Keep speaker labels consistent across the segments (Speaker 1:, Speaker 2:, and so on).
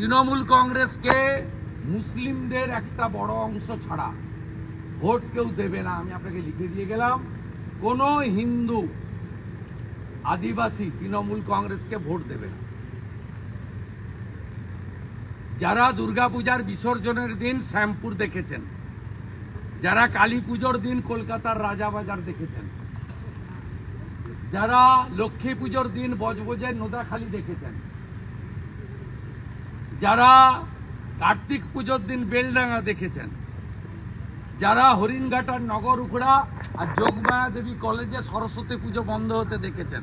Speaker 1: তৃণমূল কংগ্রেসকে মুসলিমদের একটা বড় অংশ ছাড়া ভোট কেউ দেবে না, আমি আপনাকে লিখে দিয়ে গেলাম। কোনো হিন্দু আদিবাসী তৃণমূল কংগ্রেসকে ভোট দেবে না। যারা দুর্গাপূজার বিসর্জনের দিন শ্যামপুর দেখেছেন, যারা কালী পুজোর দিন কলকাতার রাজাবাজার দেখেছেন, যারা লক্ষ্মী পুজোর দিন বজবজের নোদাখালি দেখেছেন যারা কার্তিক পুজোর দিন বেলডাঙ্গা দেখেছেন, যারা হরিণঘাটার নগর উখড়া আর যোগমায়া দেবী কলেজে সরস্বতী পুজো বন্ধ হতে দেখেছেন,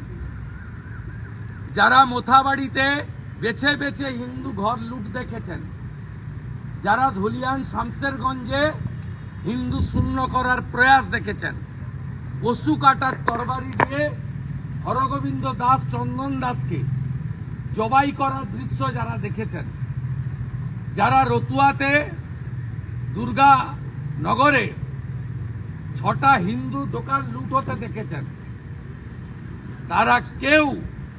Speaker 1: যারা মোথাবাড়িতে বেছে বেছে হিন্দু ঘর লুট দেখেছেন, যারা ধুলিয়ান শামসেরগঞ্জে হিন্দু শূন্য করার প্রয়াস দেখেছেন, পশু কাটার তরবারি দিয়ে হরগোবিন্দ দাস চন্দন দাসকে জবাই করার দৃশ্য যারা দেখেছেন যারা রতুয়াতে দুর্গা নগরে ছটা হিন্দু দোকান লুট হতে দেখেছেন, তারা কেউ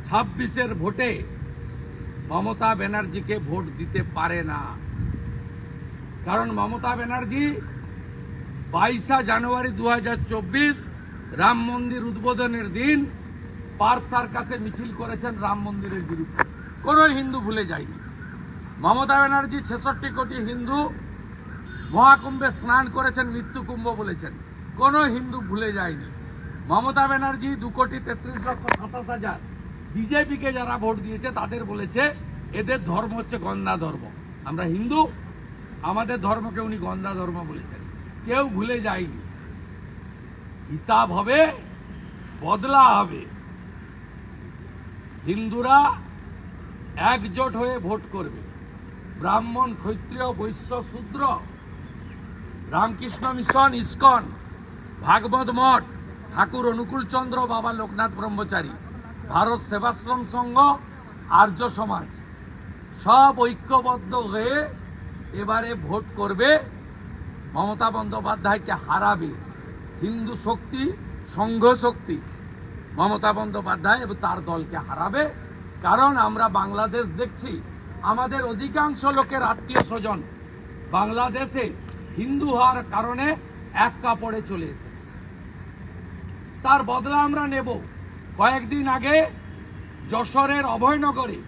Speaker 1: ছাব্বিশের ভোটে মমতা ব্যানার্জিকে ভোট দিতে পারে না। কারণ মমতা ব্যানার্জি বাইশা জানুয়ারি দু হাজার চব্বিশ রাম মন্দির উদ্বোধনের দিন পার সার্কাসে মিছিল করেছেন রাম মন্দিরের বিরুদ্ধে। কোনো হিন্দু ভুলে যায়নি। মমতা ব্যানার্জি ছেষট্টি কোটি হিন্দু মহাকুম্ভে স্নান করেছেন, মৃত্যু কুম্ভ বলেছেন। কোনো হিন্দু ভুলে যায়নি। মমতা ব্যানার্জি দু কোটি তেত্রিশ লক্ষ সাতাশ হাজার। বিজেপিকে যারা ভোট দিয়েছে, তাদের বলেছে, এদের ধর্ম হচ্ছে গন্ধা ধর্ম। আমরা হিন্দু, আমাদের ধর্মকে উনি গন্ধা ধর্ম বলেছেন। কেউ ভুলে যায়নি। হিসাব হবে, বদলা হবে। হিন্দুরা একজোট হয়ে ভোট করবে। ব্রাহ্মণ, ক্ষত্রিয়, বৈশ্য, শূদ্র, রামকৃষ্ণ মিশন, ইস্কন, ভাগবত মঠ, ঠাকুর অনুকূল চন্দ্র, বাবা লোকনাথ ব্রহ্মচারী, ভারত সেবাশ্রম সংঘ, আর্য সমাজ। সব ঐক্যবদ্ধ হয়ে এবারে ভোট করবে মমতা বন্দ্যোপাধ্যায়কে হারাবে হিন্দু শক্তি, সংঘ শক্তি। মমতা বন্দ্যোপাধ্যায় এবং তার দলকে হারাবে। কারণ আমরা বাংলাদেশ দেখছি আমাদের অধিকাংশ লোকের আত্মীয় স্বজন বাংলাদেশে হিন্দু হওয়ার কারণে এক কাপড়ে চলে এসেছে। তার বদলা আমরা নেব। কয়েকদিন আগে যশোরের অভয়নগরে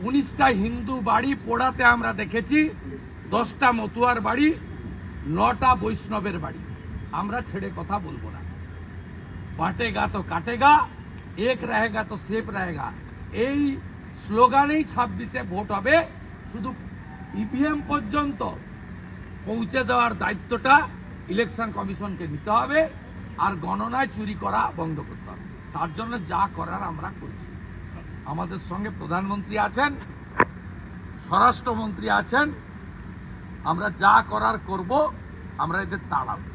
Speaker 1: উনিশটা হিন্দু বাড়ি পোড়াতে আমরা দেখেছি, দশটা মতুয়ার বাড়ি, নটা বৈষ্ণবের বাড়ি। আমরা ছেড়ে কথা বলব না। বাটেগা তো কাটেগা, এক রায়গা তো সেফ রায়গা এই স্লোগানেই ছাব্বিশে ভোট হবে। শুধু ইভিএম পর্যন্ত পৌঁছে দেওয়ার দায়িত্বটা ইলেকশন কমিশনকে নিতে হবে আর গণনায় চুরি করা বন্ধ করতে হবে। তার জন্য যা করার আমরা করছি। আমাদের সঙ্গে প্রধানমন্ত্রী আছেন, স্বরাষ্ট্রমন্ত্রী আছেন। আমরা যা করার করব, আমরা এদের তাড়াবো।